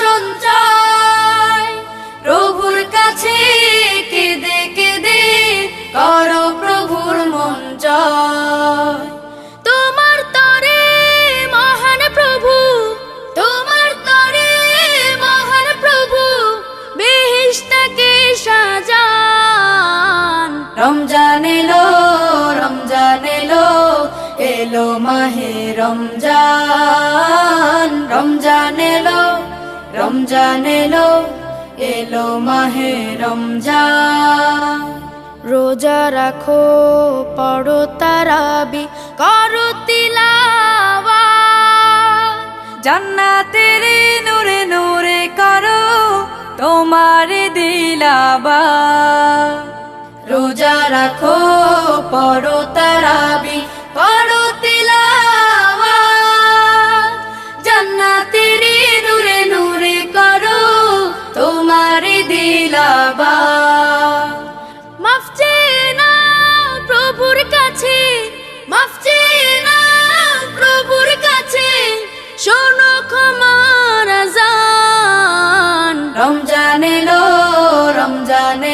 সঞ্চয়। প্রভুর কাছে কেঁদে কেঁদে করো প্রভুর মন প্রভু, তোমার তরে মহান প্রভু রমজান এলো রমজান এলো এলো মাহে রমজান। রমজান এলো এলো মাহে রমজান। রোজা রাখো, পড়ো তারাবি, করো তিলাওয়া জান্নাতের নূরে নূরে করো তোমার দিলাবা রোজা রাখো, পড়ো তারাবি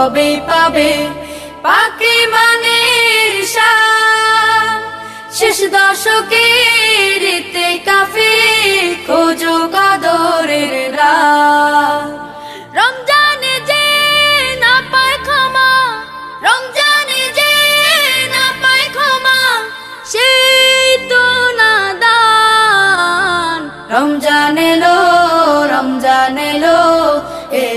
তবেই পাবে পাকি মানে শেষ দশকের রীতি কাফে খোঁজো কদরের রমজানে রমজানে যে না রমজান এলো রমজান এলো